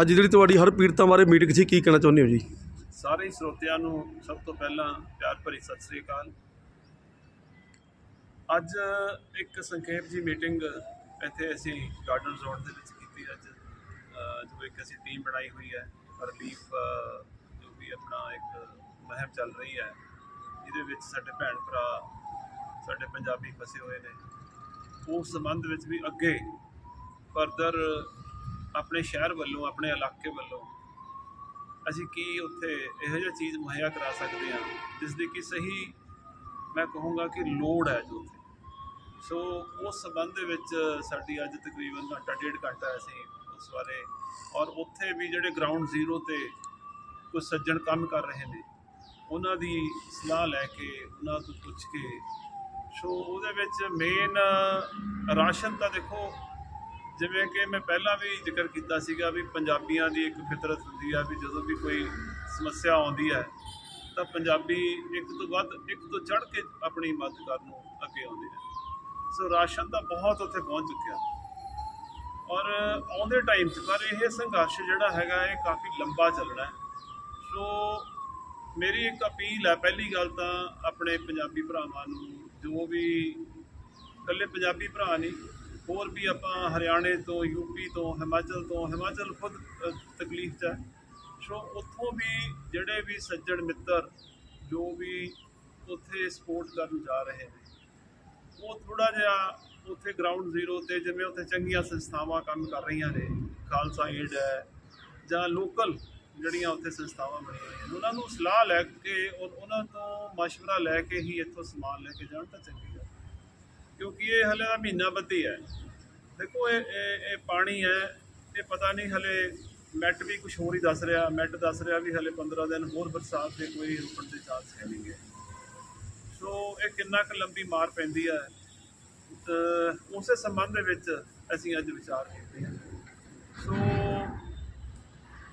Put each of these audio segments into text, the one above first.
ਅੱਜ ਜਿਹੜੀ ਤੁਹਾਡੀ ਹਰ ਪੀੜਤਾਂ ਬਾਰੇ ਮੀਟਿੰਗ ਸੀ, ਕੀ ਕਹਿਣਾ ਚਾਹੁੰਦੇ ਹੋ ਜੀ? ਸਾਰੇ ਸਰੋਤਿਆਂ ਨੂੰ ਸਭ ਤੋਂ ਪਹਿਲਾਂ ਪਿਆਰ ਭਰੀ ਸਤਿ ਸ੍ਰੀ ਅਕਾਲ। ਅੱਜ ਇੱਕ ਸੰਖੇਪ ਜੀ ਮੀਟਿੰਗ ਇੱਥੇ ਅਸੀਂ ਗਾਰਡਨ ਰਿਜ਼ੋਰਟ ਦੇ ਵਿੱਚ ਕੀਤੀ ਅੱਜ। ਜੋ ਇੱਕ ਅਸੀਂ ਟੀਮ ਬਣਾਈ ਹੋਈ ਹੈ ਰਿਲੀਫ ਜੋ ਵੀ ਆਪਣਾ ਇੱਕ ਮਹਿਮ ਚੱਲ ਰਹੀ ਹੈ, ਜਿਹਦੇ ਵਿੱਚ ਸਾਡੇ ਭੈਣ ਭਰਾ, ਸਾਡੇ ਪੰਜਾਬੀ ਫਸੇ ਹੋਏ ਨੇ। ਉਸ ਸੰਬੰਧ ਵਿੱਚ ਵੀ ਅੱਗੇ ਫਰਦਰ ਆਪਣੇ ਸ਼ਹਿਰ ਵੱਲੋਂ, ਆਪਣੇ ਇਲਾਕੇ ਵੱਲੋਂ ਅਸੀਂ ਕੀ ਉੱਥੇ ਇਹੋ ਜਿਹਾ ਚੀਜ਼ ਮੁਹੱਈਆ ਕਰਾ ਸਕਦੇ ਹਾਂ ਜਿਸ ਦੀ ਕਿ ਸਹੀ ਮੈਂ ਕਹੂੰਗਾ ਕਿ ਲੋੜ ਹੈ ਜੋ ਉੱਥੇ। ਸੋ ਉਸ ਸੰਬੰਧ ਦੇ ਵਿੱਚ ਸਾਡੀ ਅੱਜ ਤਕਰੀਬਨ ਘੰਟਾ, ਡੇਢ ਘੰਟਾ ਅਸੀਂ ਉਸ ਬਾਰੇ ਔਰ ਉੱਥੇ ਵੀ ਜਿਹੜੇ ਗਰਾਊਂਡ ਜ਼ੀਰੋ ਤੇ ਕੁਝ ਸੱਜਣ ਕੰਮ ਕਰ ਰਹੇ ਨੇ, ਉਹਨਾਂ ਦੀ ਸਲਾਹ ਲੈ ਕੇ, ਉਹਨਾਂ ਤੋਂ ਪੁੱਛ ਕੇ। ਸੋ ਉਹਦੇ ਵਿੱਚ ਮੇਨ ਰਾਸ਼ਨ ਤਾਂ ਦੇਖੋ ਜਿਵੇਂ ਕਿ ਮੈਂ ਪਹਿਲਾਂ ਵੀ ਜ਼ਿਕਰ ਕੀਤਾ ਸੀਗਾ ਵੀ ਪੰਜਾਬੀਆਂ ਦੀ ਇੱਕ ਫਿਤਰਤ ਹੁੰਦੀ ਆ ਵੀ ਜਦੋਂ ਵੀ ਕੋਈ ਸਮੱਸਿਆ ਆਉਂਦੀ ਹੈ, ਤਾਂ ਪੰਜਾਬੀ ਇੱਕ ਤੋਂ ਵੱਧ, ਇੱਕ ਤੋਂ ਚੜ੍ਹ ਕੇ ਆਪਣੀ ਮਦਦ ਕਰਨ ਨੂੰ ਅੱਗੇ ਆਉਂਦੇ ਨੇ। ਸੋ ਰਾਸ਼ਨ ਤਾਂ ਬਹੁਤ ਉੱਥੇ ਪਹੁੰਚ ਚੁੱਕਿਆ। ਔਰ ਆਉਂਦੇ ਟਾਈਮ 'ਚ ਪਰ ਇਹ ਸੰਘਰਸ਼ ਜਿਹੜਾ ਹੈਗਾ, ਇਹ ਕਾਫੀ ਲੰਬਾ ਚੱਲਣਾ ਹੈ। ਸੋ ਮੇਰੀ ਇੱਕ ਅਪੀਲ ਹੈ, ਪਹਿਲੀ ਗੱਲ ਤਾਂ ਆਪਣੇ ਪੰਜਾਬੀ ਭਰਾਵਾਂ ਨੂੰ, ਜੋ ਵੀ ਇਕੱਲੇ ਪੰਜਾਬੀ ਭਰਾ ਨਹੀਂ ਹੋਰ ਵੀ ਆਪਾਂ ਹਰਿਆਣੇ ਤੋਂ ਯੂਪੀ ਤੋਂ ਹਿਮਾਚਲ ਤੋਂ ਹਿਮਾਚਲ ਖੁਦ ਅ, ਤਕਲੀਫ 'ਚ ਹੈ ਸੋ ਉੱਥੋਂ ਵੀ ਜਿਹੜੇ ਵੀ ਸੱਜਣ ਮਿੱਤਰ ਜੋ ਵੀ ਉੱਥੇ ਸਪੋਰਟ ਕਰਨ ਜਾ ਰਹੇ ਨੇ ਉਹ ਥੋੜਾ ਜਿਹਾ ਉੱਥੇ ਗਰਾਊਂਡ ਜ਼ੀਰੋ ਤੇ ਜਿਵੇਂ ਉੱਥੇ ਚੰਗੀਆਂ ਸੰਸਥਾਵਾਂ ਕੰਮ ਕਰ ਰਹੀਆਂ ਨੇ ਖਾਲਸਾ ਏਡ ਹੈ ਜਾਂ ਲੋਕਲ ਜਿਹੜੀਆਂ ਉੱਥੇ ਸੰਸਥਾਵਾਂ ਬਣੀਆਂ ਹੋਈਆਂ ਨੇ ਉਹਨਾਂ ਨੂੰ ਸਲਾਹ ਲੈ ਕੇ ਔਰ ਉਹਨਾਂ ਤੋਂ مشورہ ਲੈ ਕੇ ਹੀ ਇੱਥੋਂ ਸਮਾਨ ਲੈ ਕੇ ਜਾਣ ਤਾਂ ਚੰਗੀ ਗੱਲ ਕਿਉਂਕਿ ਇਹ ਹਲੇ ਦਾ ਮਹੀਨਾ ਬੱਧੀ ਹੈ। ਦੇਖੋ, ਇਹ ਇਹ ਇਹ ਪਾਣੀ ਹੈ ਇਹ ਪਤਾ ਨਹੀਂ ਹਲੇ ਮੈਟ ਵੀ ਕੁਝ ਹੋਰ ਹੀ ਦੱਸ ਰਿਹਾ। ਮੈਟ ਦੱਸ ਰਿਹਾ ਵੀ ਹਲੇ 15 ਦਿਨ ਹੋਰ ਬਰਸਾਤ ਦੇ ਕੋਈ ਰੁਕਣ ਦੇ ਚਾਂਸ ਹੈ ਨਹੀਂਗੇ ਸੋ ਇਹ ਕਿੰਨਾ ਕੁ ਲੰਬੀ ਮਾਰ ਪੈਂਦੀ ਹੈ। ਤਾਂ ਉਸੇ ਸੰਬੰਧ ਦੇ ਵਿੱਚ ਅਸੀਂ ਅੱਜ ਵਿਚਾਰ ਕੀਤੇ ਹਾਂ ਸੋ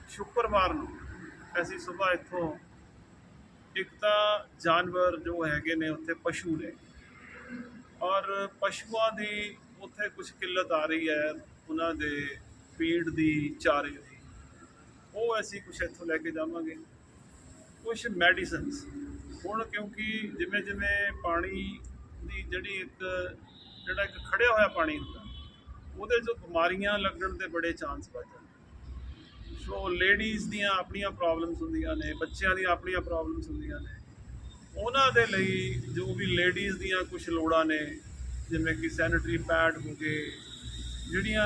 ਸ਼ੁੱਕਰਵਾਰ ਨੂੰ ਅਸੀਂ ਸਵੇਰ ਇੱਥੋਂ ਇੱਕ ਤਾਂ ਜਾਨਵਰ ਜੋ ਹੈਗੇ ਨੇ, ਉੱਥੇ ਪਸ਼ੂ ਨੇ। ਔਰ ਪਸ਼ੂਆਂ ਦੀ ਉੱਥੇ ਕੁਝ ਕਿੱਲਤ ਆ ਰਹੀ ਹੈ, ਉਹਨਾਂ ਦੇ ਫੀਡ ਦੀ, ਚਾਰੇ ਦੀ। ਉਹ ਅਸੀਂ ਕੁਝ ਇੱਥੋਂ ਲੈ ਕੇ ਜਾਵਾਂਗੇ। ਕੁਝ ਮੈਡੀਸਨਸ ਹੁਣ ਕਿਉਂਕਿ ਜਿਵੇਂ ਜਿਵੇਂ ਪਾਣੀ ਦੀ ਜਿਹੜੀ ਇੱਕ, ਜਿਹੜਾ ਇੱਕ ਖੜਿਆ ਹੋਇਆ ਪਾਣੀ ਹੁੰਦਾ, ਉਹਦੇ ਜੋ ਬਿਮਾਰੀਆਂ ਲੱਗਣ ਦੇ ਬੜੇ ਚਾਂਸ ਵੱਧ ਜਾਂਦੇ ਸੋ ਲੇਡੀਜ਼ ਦੀਆਂ ਆਪਣੀਆਂ ਪ੍ਰੋਬਲਮਸ ਹੁੰਦੀਆਂ ਨੇ, ਬੱਚਿਆਂ ਦੀਆਂ ਆਪਣੀਆਂ ਪ੍ਰੋਬਲਮਸ ਹੁੰਦੀਆਂ ਨੇ। ਉਹਨਾਂ ਦੇ ਲਈ ਜੋ ਵੀ ਲੇਡੀਜ਼ ਦੀਆਂ ਕੁਝ ਲੋੜਾਂ ਨੇ, ਜਿਵੇਂ ਕਿ ਸੈਨੀਟਰੀ ਪੈਡ ਹੋ ਗਏ, ਜਿਹੜੀਆਂ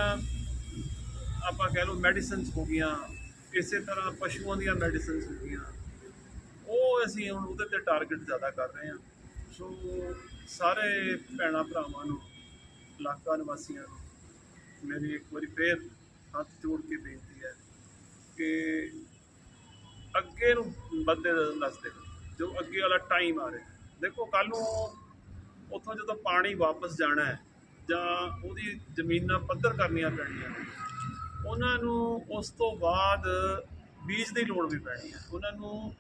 ਆਪਾਂ ਕਹਿ ਲਓ ਮੈਡੀਸਿਨਸ ਹੋ ਗਈਆਂ, ਇਸੇ ਤਰ੍ਹਾਂ ਪਸ਼ੂਆਂ ਦੀਆਂ ਮੈਡੀਸਿਨਸ ਹੋ ਗਈਆਂ, ਉਹ ਅਸੀਂ ਹੁਣ ਉਹਦੇ ਤੇ ਟਾਰਗੇਟ ਜ਼ਿਆਦਾ ਕਰ ਰਹੇ ਹਾਂ। ਸੋ ਸਾਰੇ ਭੈਣਾਂ ਭਰਾਵਾਂ ਨੂੰ, ਇਲਾਕਾ ਨਿਵਾਸੀਆਂ ਨੂੰ ਮੇਰੀ ਇੱਕ ਵਾਰੀ ਫੇਰ ਹੱਥ ਜੋੜ ਕੇ ਬੇਨਤੀ ਹੈ ਕਿ ਅੱਗੇ ਨੂੰ ਬੰਦੇ ਨਸਦੇ ਜੋ ਅੱਗੇ ਵਾਲਾ ਟਾਈਮ ਆ ਰਿਹਾ। ਦੇਖੋ ਕੱਲ ਨੂੰ ਉੱਥੋਂ ਜਦੋਂ ਪਾਣੀ ਵਾਪਸ ਜਾਣਾ ਹੈ, ਜਾਂ ਉਹਦੀ ਜ਼ਮੀਨਾਂ ਪੱਧਰ ਕਰਨੀਆਂ ਪੈਣੀਆਂ ਉਹਨਾਂ ਨੂੰ ਉਸ ਤੋਂ ਬਾਅਦ ਬੀਜ ਦੀ ਲੋੜ ਵੀ ਪੈਣੀ ਹੈ। ਉਹਨਾਂ ਨੂੰ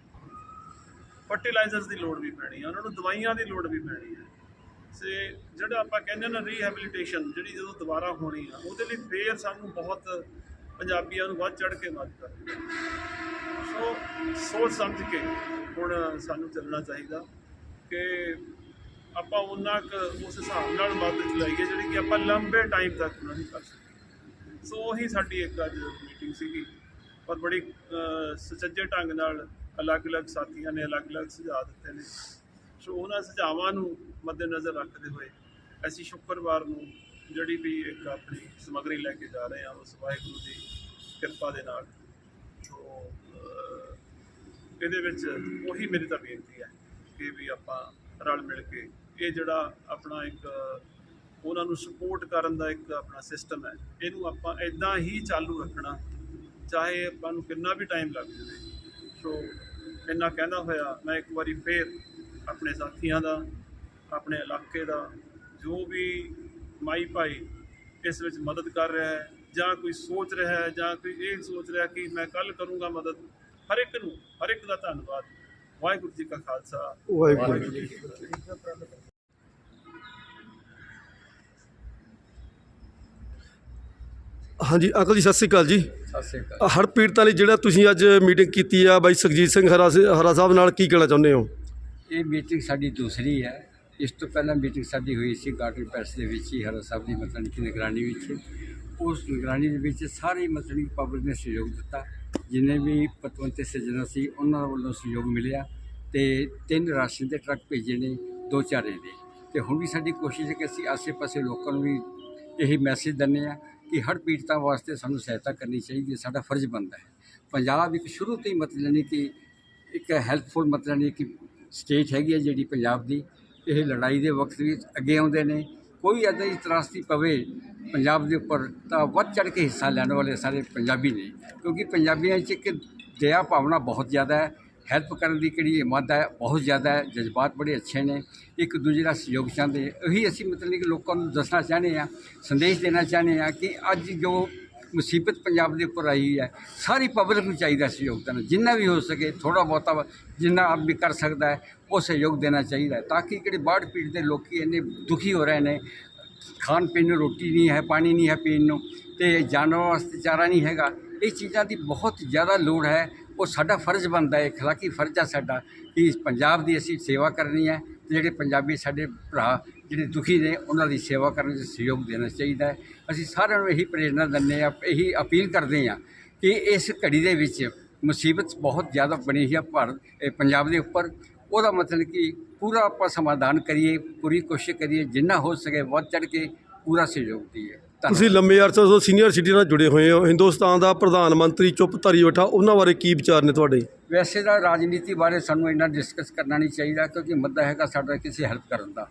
ਫਰਟੀਲਾਈਜ਼ਰਸ ਦੀ ਲੋੜ ਵੀ ਪੈਣੀ ਹੈ। ਉਹਨਾਂ ਨੂੰ ਦਵਾਈਆਂ ਦੀ ਲੋੜ ਵੀ ਪੈਣੀ ਹੈ। ਸੇ ਜਿਹੜਾ ਆਪਾਂ ਕਹਿੰਦੇ ਨਾ ਰੀਹੈਬਿਲਿਟੇਸ਼ਨ ਜਿਹੜੀ ਜਦੋਂ ਦੁਬਾਰਾ ਹੋਣੀ ਆ, ਉਹਦੇ ਲਈ ਫੇਰ ਸਾਨੂੰ ਬਹੁਤ ਪੰਜਾਬੀਆਂ ਨੂੰ ਵੱਧ ਚੜ ਕੇ ਮਦਦ ਕਰਨੀ ਸੋ ਸੋਚ ਸਮਝ ਕੇ ਹੁਣ ਸਾਨੂੰ ਚੱਲਣਾ ਚਾਹੀਦਾ ਕਿ ਆਪਾਂ ਉਹਨਾਂ ਕੁ ਉਸ ਹਿਸਾਬ ਨਾਲ ਮਦਦ ਚਲਾਈਏ ਜਿਹੜੀ ਕਿ ਆਪਾਂ ਲੰਬੇ ਟਾਈਮ ਤੱਕ ਉਹਨਾਂ ਦੀ ਕਰ ਸਕੀਏ। ਸੋ ਉਹੀ ਸਾਡੀ ਇੱਕ ਅੱਜ ਮੀਟਿੰਗ ਸੀਗੀ। ਔਰ ਬੜੀ ਸੁਚੱਜੇ ਢੰਗ ਨਾਲ ਅਲੱਗ-ਅਲੱਗ ਸਾਥੀਆਂ ਨੇ ਅਲੱਗ-ਅਲੱਗ ਸੁਝਾਅ ਦਿੱਤੇ ਨੇ। ਸੋ ਉਹਨਾਂ ਸੁਝਾਵਾਂ ਨੂੰ ਮੱਦੇਨਜ਼ਰ ਰੱਖਦੇ ਹੋਏ ਅਸੀਂ ਸ਼ੁੱਕਰਵਾਰ ਨੂੰ ਜਿਹੜੀ ਵੀ ਇੱਕ ਆਪਣੀ ਸਮੱਗਰੀ ਲੈ ਕੇ ਜਾ ਰਹੇ ਹਾਂ ਉਸ ਵਾਹਿਗੁਰੂ ਦੀ ਕਿਰਪਾ ਦੇ ਨਾਲ। ਸੋ ਇਹਦੇ ਵਿੱਚ ਉਹੀ ਮੇਰੀ ਤਾਂ ਬੇਨਤੀ ਹੈ ਕਿ ਵੀ ਆਪਾਂ ਰਲ ਮਿਲ ਕੇ ਇਹ ਜਿਹੜਾ ਆਪਣਾ ਇੱਕ, ਉਹਨਾਂ ਨੂੰ ਸਪੋਰਟ ਕਰਨ ਦਾ ਇੱਕ ਆਪਣਾ ਸਿਸਟਮ ਹੈ, ਇਹਨੂੰ ਆਪਾਂ ਇਦਾਂ ਹੀ ਚਾਲੂ ਰੱਖਣਾ, ਚਾਹੇ ਆਪਾਂ ਨੂੰ ਕਿੰਨਾ ਵੀ ਟਾਈਮ ਲੱਗ ਜਾਵੇ। ਸੋ ਇੰਨਾ ਕਹਿੰਦਾ ਹੋਇਆ, ਮੈਂ ਇੱਕ ਵਾਰੀ ਫੇਰ ਆਪਣੇ ਸਾਥੀਆਂ ਦਾ, ਆਪਣੇ ਇਲਾਕੇ ਦਾ, ਜੋ ਵੀ ਮਾਈ ਭਾਈ ਇਸ ਵਿੱਚ ਮਦਦ ਕਰ ਰਿਹਾ ਹੈ, ਜਾਂ ਕੋਈ ਸੋਚ ਰਿਹਾ ਹੈ, ਜਾਂ ਕੋਈ ਇਹ ਸੋਚ ਰਿਹਾ ਕਿ ਮੈਂ ਕੱਲ ਕਰੂੰਗਾ ਮਦਦ ਹਰ ਇੱਕ ਨੂੰ ਹਰ ਇੱਕ ਦਾ ਧੰਨਵਾਦ। ਵਾਹਿਗੁਰੂ ਜੀ ਕਾ ਖਾਲਸਾ। ਵਾਹਿਗੁਰੂ ਜੀ ਕੀ ਫਤਿਹ। ਹਾਂਜੀ ਅੰਕਲ ਜੀ ਸਤਿ ਸ੍ਰੀ ਅਕਾਲ ਜੀ। ਸਤਿ ਸ੍ਰੀ ਅਕਾਲ। ਹੜ ਪੀੜਤਾਂ ਲਈ ਜਿਹੜਾ ਤੁਸੀਂ ਅੱਜ ਮੀਟਿੰਗ ਕੀਤੀ ਆ ਬਾਈ ਸੁਖਜੀਤ ਸਿੰਘ ਹਰਾ ਹਰਾ ਸਾਹਿਬ ਨਾਲ ਕੀ ਕਹਿਣਾ ਚਾਹੁੰਦੇ ਹੋ? ਇਹ ਮੀਟਿੰਗ ਸਾਡੀ ਦੂਸਰੀ ਹੈ ਇਸ ਤੋਂ ਪਹਿਲਾਂ ਮੀਟਿੰਗ ਸਾਡੀ ਹੋਈ ਸੀ ਗਾਰਡਨ ਪੈਲਸ ਦੇ ਵਿੱਚ ਹੀ ਹਰਾ ਸਾਹਿਬ ਦੀ ਮਤਲਬ ਕਿ ਨਿਗਰਾਨੀ ਵਿੱਚ। ਉਸ ਨਿਗਰਾਨੀ ਦੇ ਵਿੱਚ ਸਾਰੇ ਮਤਲਬ ਪਬਲਿਕ ਨੇ ਸਹਿਯੋਗ ਦਿੱਤਾ। ਜਿੰਨੇ ਵੀ ਪਤਵੰਤੇ ਸੱਜਣਾ ਸੀ, ਉਹਨਾਂ ਵੱਲੋਂ ਸਹਿਯੋਗ ਮਿਲਿਆ ਤੇ ਤਿੰਨ ਰਾਸ਼ਨ ਦੇ ਟਰੱਕ ਭੇਜੇ ਨੇ, ਦੋ ਚਾਰੇ ਦੇ। ਤੇ ਹੁਣ ਵੀ ਸਾਡੀ ਕੋਸ਼ਿਸ਼ ਹੈ ਕਿ ਅਸੀਂ ਆਸੇ-ਪਾਸੇ ਲੋਕਾਂ ਨੂੰ ਵੀ ਇਹੀ ਮੈਸੇਜ ਦਿੰਦੇ ਆ ਕਿ ਹਰ ਪੀੜਤਾਂ ਵਾਸਤੇ ਸਾਨੂੰ ਸਹਾਇਤਾ ਕਰਨੀ ਚਾਹੀਦੀ ਹੈ, ਸਾਡਾ ਫਰਜ਼ ਬਣਦਾ ਹੈ। ਪੰਜਾਬ ਇੱਕ ਸ਼ੁਰੂ ਤੋਂ ਹੀ ਮਤਲਬ ਨਹੀਂ ਕਿ ਇੱਕ ਹੈਲਪਫੁਲ ਮਤਲਬ ਨਹੀਂ ਕਿ ਸਟੇਟ ਹੈਗੀ ਹੈ ਜਿਹੜੀ ਪੰਜਾਬ ਦੀ। ਇਹ ਲੜਾਈ ਦੇ ਵਕਤ ਵੀ ਅੱਗੇ ਆਉਂਦੇ ਨੇ। ਕੋਈ ਇੱਦਾਂ ਦੀ ਤਰਾਸਦੀ ਪਵੇ ਪੰਜਾਬ ਦੇ ਉੱਪਰ ਤਾਂ ਵੱਧ ਚੜ ਕੇ ਹਿੱਸਾ ਲੈਣ ਵਾਲੇ ਸਾਰੇ ਪੰਜਾਬੀ ਨੇ, ਕਿਉਂਕਿ ਪੰਜਾਬੀਆਂ 'ਚ ਇੱਕ ਦਇਆ ਭਾਵਨਾ ਬਹੁਤ ਜ਼ਿਆਦਾ ਹੈ। ਹੈਲਪ ਕਰਨ ਦੀ ਕਿਹੜੀ ਹਿੰਮਤ ਹੈ, ਬਹੁਤ ਜ਼ਿਆਦਾ ਹੈ। ਜਜ਼ਬਾਤ ਬੜੇ ਅੱਛੇ ਨੇ। ਇੱਕ ਦੂਜੇ ਦਾ ਸਹਿਯੋਗ ਚਾਹੁੰਦੇ ਇਹੀ ਅਸੀਂ ਮਤਲਬ ਕਿ ਲੋਕਾਂ ਨੂੰ ਦੱਸਣਾ ਚਾਹੁੰਦੇ ਹਾਂ, ਸੰਦੇਸ਼ ਦੇਣਾ ਚਾਹੁੰਦੇ ਹਾਂ ਕਿ ਅੱਜ ਜੋ ਮੁਸੀਬਤ ਪੰਜਾਬ ਦੇ ਉੱਪਰ ਆਈ ਹੈ, ਸਾਰੀ ਪਬਲਿਕ ਨੂੰ ਚਾਹੀਦਾ ਸਹਿਯੋਗ ਦੇਣਾ। ਜਿੰਨਾ ਵੀ ਹੋ ਸਕੇ ਥੋੜਾ ਬਹੁਤਾ ਜਿੰਨਾ ਆਪ ਵੀ ਕਰ ਸਕਦਾ ਹੈ, ਉਹ ਸਹਿਯੋਗ ਦੇਣਾ ਚਾਹੀਦਾ ਤਾਂ ਕਿ ਜਿਹੜੇ ਬਾੜ ਪੀੜ ਦੇ ਲੋਕੀ ਇੰਨੇ ਦੁਖੀ ਹੋ ਰਹੇ ਨੇ ਖਾਣ ਪੀਣ ਨੂੰ ਰੋਟੀ ਨਹੀਂ ਹੈ ਪਾਣੀ ਨਹੀਂ ਹੈ ਪੀਣ ਨੂੰ ਤੇ ਜਾਨਵਰਾਂ ਵਾਸਤੇ ਚਾਰਾ ਨਹੀਂ ਹੈਗਾ ਇਹ ਚੀਜ਼ਾਂ ਦੀ ਬਹੁਤ ਜ਼ਿਆਦਾ ਲੋੜ ਹੈ ਉਹ ਸਾਡਾ ਫਰਜ਼ ਬਣਦਾ ਹੈ اخلاقی ਫਰਜ਼ ਹੈ ਸਾਡਾ ਕਿ ਇਸ ਪੰਜਾਬ ਦੀ ਅਸੀਂ ਸੇਵਾ ਕਰਨੀ ਹੈ ਤੇ ਜਿਹੜੇ ਪੰਜਾਬੀ ਸਾਡੇ ਭਰਾ ਜਿਹੜੇ ਦੁਖੀ ਨੇ ਉਹਨਾਂ ਦੀ ਸੇਵਾ ਕਰਨ ਵਿੱਚ ਸਹਿਯੋਗ ਦੇਣਾ ਚਾਹੀਦਾ ਹੈ ਅਸੀਂ ਸਾਰਿਆਂ ਨੂੰ ਇਹੀ ਪ੍ਰੇਰਣਾ ਦਿੰਦੇ ਹਾਂ ਇਹੀ ਅਪੀਲ ਕਰਦੇ ਹਾਂ ਕਿ ਇਸ ਘੜੀ ਦੇ ਵਿੱਚ ਮੁਸੀਬਤ ਬਹੁਤ ਜ਼ਿਆਦਾ ਬਣੀ ਹੈ ਭਾਰਤ ਇਹ ਪੰਜਾਬ ਦੇ ਉੱਪਰ ਉਹਦਾ ਮਤਲਬ ਕਿ ਪੂਰਾ ਆਪਾਂ ਸਮਾਧਾਨ ਕਰੀਏ ਪੂਰੀ ਕੋਸ਼ਿਸ਼ ਕਰੀਏ ਜਿੰਨਾ ਹੋ ਸਕੇ ਵੱਧ ਚੜ ਕੇ ਪੂਰਾ ਸਹਿਯੋਗ ਦਈਏ। ਤੁਸੀਂ ਲੰਮੇ ਅਰਸੇ ਤੋਂ ਸੀਨੀਅਰ ਸਿਟੀ ਨਾਲ ਜੁੜੇ ਹੋਏ ਹੋ। ਹਿੰਦੁਸਤਾਨ ਦਾ ਪ੍ਰਧਾਨ ਮੰਤਰੀ ਚੁੱਪ ਧਰੀ ਬੈਠਾ ਉਹਨਾਂ ਬਾਰੇ ਕੀ ਵਿਚਾਰ ਨੇ ਤੁਹਾਡੇ? ਵੈਸੇ ਤਾਂ ਰਾਜਨੀਤੀ ਬਾਰੇ ਸਾਨੂੰ ਇੰਨਾ ਡਿਸਕਸ ਕਰਨਾ ਨਹੀਂ ਚਾਹੀਦਾ ਕਿਉਂਕਿ ਮੁੱਦਾ ਹੈਗਾ ਸਾਡਾ ਕਿਸੇ ਹੈਲਪ ਕਰਨ ਦਾ।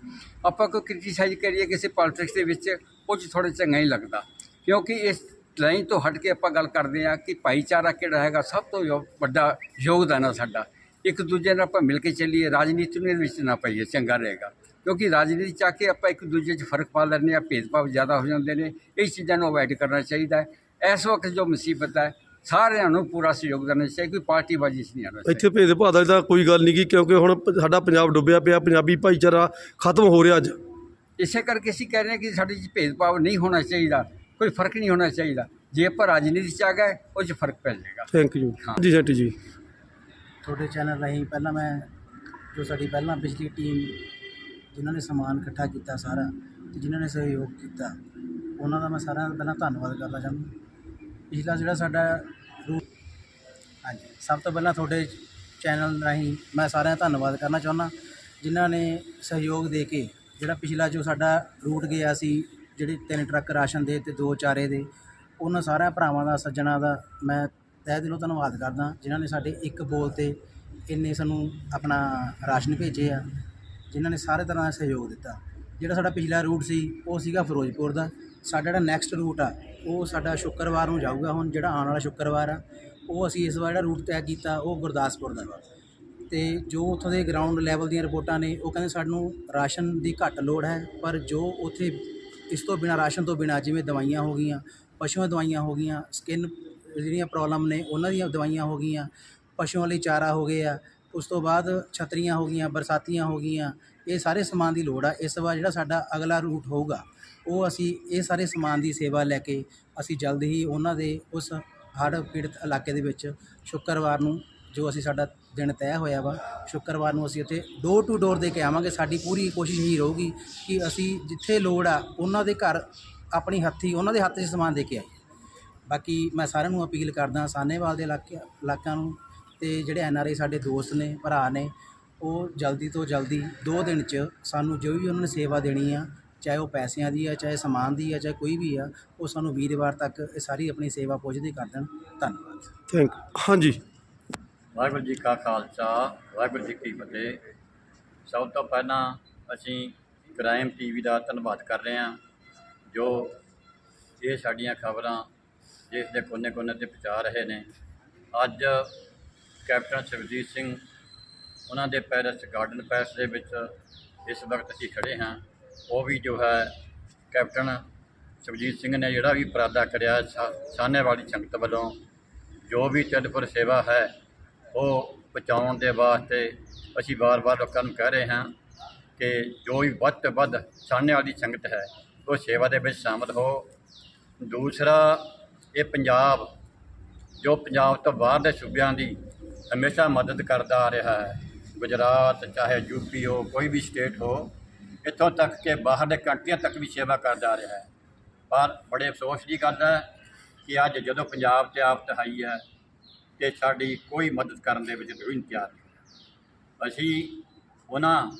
ਆਪਾਂ ਕੋਈ ਕ੍ਰਿਟੀਸਾਈਜ਼ ਕਰੀਏ ਕਿਸੇ ਪੋਲਿਟਿਕਸ ਦੇ ਵਿੱਚ ਉਹ 'ਚ ਥੋੜ੍ਹਾ ਚੰਗਾ ਹੀ ਲੱਗਦਾ। ਕਿਉਂਕਿ ਇਸ ਲਾਈਨ ਤੋਂ ਹਟ ਕੇ ਆਪਾਂ ਗੱਲ ਕਰਦੇ ਹਾਂ ਕਿ ਭਾਈਚਾਰਾ ਕਿਹੜਾ ਹੈਗਾ ਸਭ ਤੋਂ ਵੱਡਾ ਯੋਗਦਾਨ ਹੈ ਸਾਡਾ। ਇੱਕ ਦੂਜੇ ਨਾਲ ਆਪਾਂ ਮਿਲ ਕੇ ਚੱਲੀਏ ਰਾਜਨੀਤੀ ਨੂੰ ਇਹਦੇ ਵਿੱਚ ਨਾ ਪਾਈਏ ਚੰਗਾ ਰਹੇਗਾ। ਕਿਉਂਕਿ ਰਾਜਨੀਤੀ ਚਾਹ ਕੇ ਆਪਾਂ ਇੱਕ ਦੂਜੇ 'ਚ ਫ਼ਰਕ ਪਾ ਲੈਂਦੇ ਹਾਂ ਭੇਦਭਾਵ ਜ਼ਿਆਦਾ ਹੋ ਜਾਂਦੇ ਨੇ ਇਹ ਚੀਜ਼ਾਂ ਨੂੰ ਅਵੋਇਡ ਕਰਨਾ ਚਾਹੀਦਾ ਹੈ। ਇਸ ਵਕਤ ਜੋ ਮੁਸੀਬਤ ਹੈ ਸਾਰਿਆਂ ਨੂੰ ਪੂਰਾ ਸਹਿਯੋਗ ਦੇਣਾ ਚਾਹੀਦਾ ਕੋਈ ਪਾਰਟੀਬਾਜ਼ੀ 'ਚ ਨਹੀਂ ਚਾਹੀਦਾ। ਇੱਥੇ ਭੇਦਭਾਵ ਦੀ ਤਾਂ ਕੋਈ ਗੱਲ ਨਹੀਂ ਗੀ ਕਿਉਂਕਿ ਹੁਣ ਸਾਡਾ ਪੰਜਾਬ ਡੁੱਬਿਆ ਪਿਆ ਪੰਜਾਬੀ ਭਾਈਚਾਰਾ ਖਤਮ ਹੋ ਰਿਹਾ ਅੱਜ। ਇਸੇ ਕਰਕੇ ਅਸੀਂ ਕਹਿ ਰਹੇ ਹਾਂ ਕਿ ਸਾਡੇ 'ਚ ਭੇਦਭਾਵ ਨਹੀਂ ਹੋਣਾ ਚਾਹੀਦਾ ਕੋਈ ਫ਼ਰਕ ਨਹੀਂ ਹੋਣਾ ਚਾਹੀਦਾ। ਜੇ ਆਪਾਂ ਰਾਜਨੀਤੀ 'ਚ ਆ ਗਏ ਉਹ 'ਚ ਫ਼ਰਕ ਪੈ ਜਾਏਗਾ। Thank you. ਜੀ ਸੈਂਟੀ ਜੀ। ਤੁਹਾਡੇ ਚੈਨਲ ਰਾਹੀਂ ਪਹਿਲਾਂ ਮੈਂ, ਜੋ ਸਾਡੀ ਪਹਿਲਾਂ ਪਿਛਲੀ ਟੀਮ ਜਿਨ੍ਹਾਂ ਨੇ ਸਮਾਨ ਇਕੱਠਾ ਕੀਤਾ ਸਾਰਾ ਤੇ ਜਿਨ੍ਹਾਂ ਨੇ ਸਹਿਯੋਗ ਕੀਤਾ, ਉਹਨਾਂ ਦਾ ਮੈਂ ਸਾਰਿਆਂ ਦਾ ਪਹਿਲਾਂ ਧੰਨਵਾਦ ਕਰਨਾ ਚਾਹੁੰਦਾ। ਪਿਛਲਾ ਜਿਹੜਾ ਸਾਡਾ ਰੂ ਹਾਂਜੀ, ਸਭ ਤੋਂ ਪਹਿਲਾਂ ਤੁਹਾਡੇ ਚੈਨਲ ਰਾਹੀਂ ਮੈਂ ਸਾਰਿਆਂ ਦਾ ਧੰਨਵਾਦ ਕਰਨਾ ਚਾਹੁੰਦਾ, ਜਿਨ੍ਹਾਂ ਨੇ ਸਹਿਯੋਗ ਦੇ ਕੇ ਜਿਹੜਾ ਪਿਛਲਾ ਜੋ ਸਾਡਾ ਰੂਟ ਗਿਆ ਸੀ, ਜਿਹੜੇ ਤਿੰਨ ਟਰੱਕ ਰਾਸ਼ਨ ਦੇ ਤੇ ਦੋ ਚਾਰੇ ਦੇ, ਉਹਨਾਂ ਸਾਰਿਆਂ ਭਰਾਵਾਂ ਦਾ, ਸੱਜਣਾ ਦਾ ਮੈਂ ਤਹਿ ਦਿਲੋਂ ਧੰਨਵਾਦ ਕਰਦਾ ਜਿਨ੍ਹਾਂ ਨੇ ਸਾਡੇ ਇੱਕ ਬੋਲ ਤੇ ਇੰਨੇ ਸਾਨੂੰ ਆਪਣਾ ਰਾਸ਼ਨ ਭੇਜੇ ਆ, ਜਿਨ੍ਹਾਂ ਨੇ ਸਾਰੇ ਤਰ੍ਹਾਂ ਦਾ ਸਹਿਯੋਗ ਦਿੱਤਾ। ਜਿਹੜਾ ਸਾਡਾ ਪਿਛਲਾ ਰੂਟ ਸੀ, ਉਹ ਸੀਗਾ ਫਿਰੋਜ਼ਪੁਰ ਦਾ। ਸਾਡਾ ਜਿਹੜਾ ਨੈਕਸਟ ਰੂਟ ਆ, ਉਹ ਸਾਡਾ ਸ਼ੁੱਕਰਵਾਰ ਨੂੰ ਜਾਊਗਾ ਹੁਣ, ਜਿਹੜਾ ਆਉਣ ਵਾਲਾ ਸ਼ੁੱਕਰਵਾਰ ਆ। ਉਹ ਅਸੀਂ ਇਸ ਵਾਰ ਜਿਹੜਾ ਰੂਟ ਤੈਅ ਕੀਤਾ, ਉਹ ਗੁਰਦਾਸਪੁਰ ਦਾ ਵਾ। ਤੇ ਜੋ ਉੱਥੋਂ ਦੇ ਗਰਾਊਂਡ ਲੈਵਲ ਦੀਆਂ ਰਿਪੋਰਟਾਂ ਨੇ, ਉਹ ਕਹਿੰਦੇ ਸਾਨੂੰ ਰਾਸ਼ਨ ਦੀ ਘੱਟ ਲੋੜ ਹੈ, ਪਰ ਜੋ ਉੱਥੇ ਇਸ ਤੋਂ ਬਿਨਾ, ਰਾਸ਼ਨ ਤੋਂ ਬਿਨਾ ਜਿਵੇਂ ਦਵਾਈਆਂ ਹੋ ਗਈਆਂ, ਪਸ਼ੂਆਂ ਦਵਾਈਆਂ ਹੋ ਗਈਆਂ ਸਕਿਨ ਜਿਹੜੀਆਂ ਪ੍ਰੋਬਲਮ ਨੇ, ਉਹਨਾਂ ਦੀਆਂ ਦਵਾਈਆਂ ਹੋ ਗਈਆਂ, ਪਸ਼ੂਆਂ ਲਈ ਚਾਰਾ ਹੋ ਗਿਆ, ਉਸ ਤੋਂ ਬਾਅਦ ਛਤਰੀਆਂ ਹੋ ਗਈਆਂ, ਬਰਸਾਤੀਆਂ ਹੋ ਗਈਆਂ, ਇਹ ਸਾਰੇ ਸਮਾਨ ਦੀ ਲੋੜ ਆ। ਇਸ ਵਾਰ ਜਿਹੜਾ ਸਾਡਾ ਅਗਲਾ ਰੂਟ ਹੋਊਗਾ, ਉਹ ਅਸੀਂ ਇਹ ਸਾਰੇ ਸਮਾਨ ਦੀ ਸੇਵਾ ਲੈ ਕੇ ਅਸੀਂ ਜਲਦ ਹੀ ਉਹਨਾਂ ਦੇ ਉਸ ਹੜ੍ਹ ਪੀੜਤ ਇਲਾਕੇ ਦੇ ਵਿੱਚ ਸ਼ੁੱਕਰਵਾਰ ਨੂੰ, ਜੋ ਅਸੀਂ ਸਾਡਾ ਦਿਨ ਤੈਅ ਹੋਇਆ ਵਾ, ਸ਼ੁੱਕਰਵਾਰ ਨੂੰ ਅਸੀਂ ਉੱਥੇ ਡੋਰ ਟੂ ਡੋਰ ਦੇ ਕੇ ਆਵਾਂਗੇ। ਸਾਡੀ ਪੂਰੀ ਕੋਸ਼ਿਸ਼ ਹੀ ਰਹੂਗੀ ਕਿ ਅਸੀਂ ਜਿੱਥੇ ਲੋੜ ਆ, ਉਹਨਾਂ ਦੇ ਘਰ ਆਪਣੀ ਹੱਥੀ, ਉਹਨਾਂ ਦੇ ਹੱਥ 'ਚ ਸਮਾਨ ਦੇ ਕੇ ਆਈਏ। ਬਾਕੀ ਮੈਂ ਸਾਰਿਆਂ ਨੂੰ ਅਪੀਲ ਕਰਦਾ ਸਾਨੇਵਾਲ ਦੇ ਇਲਾਕੇ ਇਲਾਕਿਆਂ ਨੂੰ ਤੇ ਜਿਹੜੇ ਐਨ ਆਰ ਆਈ ਸਾਡੇ ਦੋਸਤ ਨੇ ਭਰਾ ਨੇ ਉਹ ਜਲਦੀ ਤੋਂ ਜਲਦੀ 2 ਦਿਨ 'ਚ ਸਾਨੂੰ ਜੋ ਵੀ ਉਹਨਾਂ ਨੇ ਸੇਵਾ ਦੇਣੀ ਆ ਚਾਹੇ ਉਹ ਪੈਸਿਆਂ ਦੀ ਆ ਚਾਹੇ ਸਮਾਨ ਦੀ ਆ ਚਾਹੇ ਕੋਈ ਵੀ ਆ ਉਹ ਸਾਨੂੰ ਵੀਰਵਾਰ ਤੱਕ ਇਹ ਸਾਰੀ ਆਪਣੀ ਸੇਵਾ ਪੁੱਜਦੀ ਕਰ ਦੇਣ। ਧੰਨਵਾਦ। ਥੈਂਕ ਹਾਂਜੀ। ਵਾਹਿਗੁਰੂ ਜੀ ਕਾ ਖਾਲਸਾ ਵਾਹਿਗੁਰੂ ਜੀ ਕੀ ਫਤਿਹ। ਸਭ ਤੋਂ ਪਹਿਲਾਂ ਅਸੀਂ ਕ੍ਰਾਈਮ ਟੀਵੀ ਦਾ ਧੰਨਵਾਦ ਕਰ ਰਹੇ ਹਾਂ ਜੋ ਇਹ ਸਾਡੀਆਂ ਖਬਰਾਂ ਦੇਸ਼ ਦੇ ਕੋਨੇ-ਕੋਨੇ ਤੇ ਪਹੁੰਚਾ ਰਹੇ ਨੇ। ਅੱਜ ਕੈਪਟਨ ਸਰਬਜੀਤ ਸਿੰਘ ਉਹਨਾਂ ਦੇ ਪੈਰਿਸ ਗਾਰਡਨ ਪੈਲਸ ਦੇ ਵਿੱਚ ਇਸ ਵਕਤ ਅਸੀਂ ਖੜੇ ਹਾਂ। ਉਹ ਵੀ ਜੋ ਹੈ ਕੈਪਟਨ ਸਰਬਜੀਤ ਸਿੰਘ ਨੇ ਜਿਹੜਾ ਵੀ ਉਪਰਾਲਾ ਕਰਿਆ ਸਾ- ਸਾਹਨੇ ਵਾਲੀ ਸੰਗਤ ਵੱਲੋਂ, ਜੋ ਵੀ ਚੱਲਪੁਰ ਸੇਵਾ ਹੈ, ਉਹ ਪਹੁੰਚਾਉਣ ਦੇ ਵਾਸਤੇ ਅਸੀਂ ਵਾਰ-ਵਾਰ ਲੋਕਾਂ ਨੂੰ ਕਹਿ ਰਹੇ ਹਾਂ ਕਿ ਜੋ ਵੀ ਵੱਧ ਤੋਂ ਵੱਧ ਸਾਹਮਣੇ ਵਾਲੀ ਸੰਗਤ ਹੈ, ਉਹ ਸੇਵਾ ਦੇ ਵਿੱਚ ਸ਼ਾਮਲ ਹੋ। ਦੂਸਰਾ ਇਹ ਪੰਜਾਬ, ਜੋ ਪੰਜਾਬ ਤੋਂ ਬਾਹਰ ਦੇ ਸੂਬਿਆਂ ਦੀ ਹਮੇਸ਼ਾ ਮਦਦ ਕਰਦਾ ਆ ਰਿਹਾ ਹੈ। ਗੁਜਰਾਤ, ਚਾਹੇ ਯੂਪੀ ਹੋ, ਕੋਈ ਵੀ ਸਟੇਟ ਹੋ, ਇੱਥੋਂ ਤੱਕ ਕਿ ਬਾਹਰ ਦੇ ਕੰਟਰੀਆਂ ਤੱਕ ਵੀ ਸੇਵਾ ਕਰਦਾ ਆ ਰਿਹਾ ਹੈ। ਪਰ ਬੜੇ ਅਫਸੋਸ ਦੀ ਗੱਲ ਹੈ ਕਿ ਅੱਜ ਜਦੋਂ ਪੰਜਾਬ ਤੇ ਆਫਤ ਆਈ ਹੈ, ਤੇ ਸਾਡੀ ਕੋਈ ਮਦਦ ਕਰਨ ਦੇ ਵਿੱਚ ਕੋਈ ਤਿਆਰ ਨਹੀਂ ਅਸੀਂ ਉਹਨਾਂ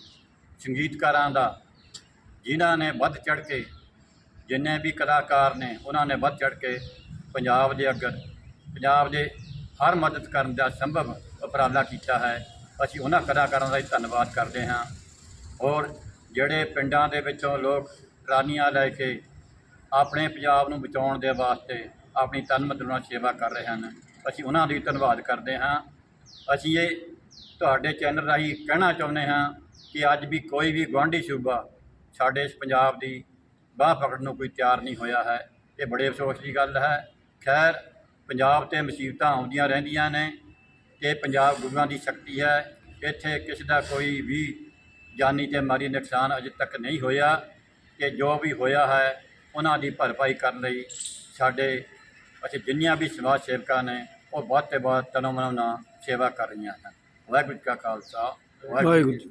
ਸੰਗੀਤਕਾਰਾਂ ਦਾ, ਜਿਨ੍ਹਾਂ ਨੇ ਵੱਧ ਚੜ ਕੇ, ਜਿੰਨੇ ਵੀ ਕਲਾਕਾਰ ਨੇ, ਉਹਨਾਂ ਨੇ ਵੱਧ ਚੜ ਕੇ ਪੰਜਾਬ ਦੇ ਅੱਗੇ ਪੰਜਾਬ ਦੇ ਹਰ ਮਦਦ ਕਰਨ ਦਾ ਸੰਭਵ ਉਪਰਾਲਾ ਕੀਤਾ ਹੈ। ਅਸੀਂ ਉਹਨਾਂ ਕਲਾਕਾਰਾਂ ਦਾ ਹੀ ਧੰਨਵਾਦ ਕਰਦੇ ਹਾਂ। ਔਰ ਜਿਹੜੇ ਪਿੰਡਾਂ ਦੇ ਵਿੱਚੋਂ ਲੋਕ ਟਰਾਲੀਆਂ ਲੈ ਕੇ ਆਪਣੇ ਪੰਜਾਬ ਨੂੰ ਬਚਾਉਣ ਦੇ ਵਾਸਤੇ ਆਪਣੀ ਤਨ ਮਨ ਨਾਲ ਸੇਵਾ ਕਰ ਰਹੇ ਹਨ, ਅਸੀਂ ਉਹਨਾਂ ਦਾ ਵੀ ਧੰਨਵਾਦ ਕਰਦੇ ਹਾਂ। ਅਸੀਂ ਇਹ ਤੁਹਾਡੇ ਚੈਨਲ ਰਾਹੀਂ ਕਹਿਣਾ ਚਾਹੁੰਦੇ ਹਾਂ ਕਿ ਅੱਜ ਵੀ ਕੋਈ ਵੀ ਗੁਆਂਢੀ ਸੂਬਾ ਸਾਡੇ ਇਸ ਪੰਜਾਬ ਦੀ ਬਾਹ ਪਕੜਨ ਨੂੰ ਕੋਈ ਤਿਆਰ ਨਹੀਂ ਹੋਇਆ ਹੈ। ਇਹ ਬੜੇ ਅਫਸੋਸ ਦੀ ਗੱਲ ਹੈ। ਖੈਰ, ਪੰਜਾਬ ਤੇ ਮੁਸੀਬਤਾਂ ਆਉਂਦੀਆਂ ਰਹਿੰਦੀਆਂ ਨੇ ਕਿ ਪੰਜਾਬ ਗੁਰੂਆਂ ਦੀ ਸ਼ਕਤੀ ਹੈ। ਇੱਥੇ ਕਿਸੇ ਦਾ ਕੋਈ ਵੀ ਜਾਨੀ ਤੇ ਮਾਲੀ ਨੁਕਸਾਨ ਅਜੇ ਤੱਕ ਨਹੀਂ ਹੋਇਆ ਕਿ ਜੋ ਵੀ ਹੋਇਆ ਹੈ, ਉਹਨਾਂ ਦੀ ਭਰਪਾਈ ਕਰਨ ਲਈ ਸਾਡੇ ਅਸੀਂ ਜਿੰਨੀਆਂ ਵੀ ਸਮਾਜ ਸੇਵਕਾਂ ਨੇ, ਉਹ ਵੱਧ ਤੇ ਵੱਧ ਤਨੋਂ ਮਨੋਂ ਨਾਲ ਸੇਵਾ ਕਰ ਰਹੀਆਂ ਹਨ। ਵਾਹਿਗੁਰੂ ਜੀ ਕਾ ਖਾਲਸਾ, ਵਾਹਿਗੁਰੂ ਜੀ